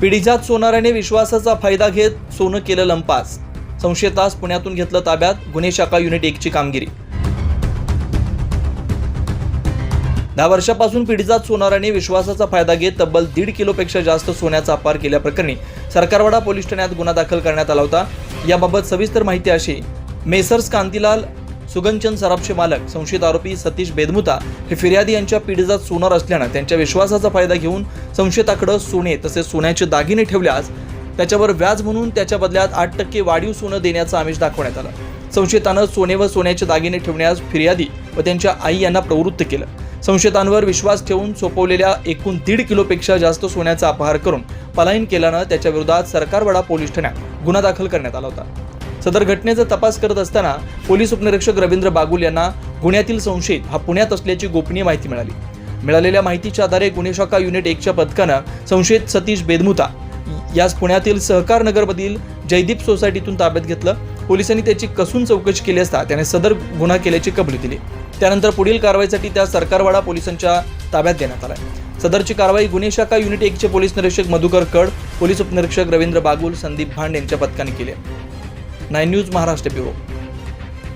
पिढीजात सोनाऱ्याने विश्वासाचा फायदा घेत सोनं केलं लंपास. संशयतास पुण्यातून घेतलं ताब्यात गुन्हे शाखा युनिट एकची कामगिरी. दहा वर्षापासून पिढीजात सोनाराने विश्वासाचा फायदा घेत तब्बल दीड किलोपेक्षा जास्त सोन्याचा अपार केल्याप्रकरणी सरकारवाडा पोलीस ठाण्यात गुन्हा दाखल करण्यात आला होता. याबाबत सविस्तर माहिती अशी मेसर्स कांतीलाल सुगंचन सराफचे मालक संशयित आरोपी सतीश बेदमुता हे फिर्यादी यांच्या पिढीजात सोनार असल्यानं त्यांच्या विश्वासाचा फायदा घेऊन संशयिताकडं सोने तसेच सोन्याचे दागिने ठेवल्यास त्याच्यावर व्याज म्हणून त्याच्या बदल्यात आठ टक्के वाढीव सोनं देण्याचं आमिष दाखवण्यात आलं. संशयितानं सोने व सोन्याचे दागिने ठेवण्यास फिर्यादी व त्यांच्या आई यांना प्रवृत्त केलं. संशयितांवर विश्वास ठेवून सोपवलेल्या एकूण दीड किलोपेक्षा जास्त सोन्याचा अपहार करून पलायन केल्यानं त्याच्याविरोधात सरकारवाडा पोलीस ठाण्यात गुन्हा दाखल करण्यात आला होता. सदर घटनेचा तपास करत असताना पोलीस उपनिरीक्षक रवींद्र बागुल यांना गुन्ह्यातील संशयित हा पुण्यात असल्याची गोपनीय माहिती मिळाली. मिळालेल्या माहितीच्या आधारे गुन्हे शाखा युनिट एकच्या पथकानं संशयित सतीश बेदमुता यास पुण्यातील सहकार नगरमधील जयदीप सोसायटीतून ताब्यात घेतलं. पोलिसांनी त्याची कसून चौकशी केली असता त्याने सदर गुन्हा केल्याची कबुली दिली. त्यानंतर पुढील कारवाईसाठी त्या सरकारवाडा पोलिसांच्या ताब्यात देण्यात आला सदरची कारवाई गुन्हे शाखा युनिट एकचे पोलीस निरीक्षक मधुकर कड पोलीस उपनिरीक्षक रवींद्र बागुल संदीप भांड यांच्या पथकाने केली नाईन न्यूज महाराष्ट्र ब्युरो.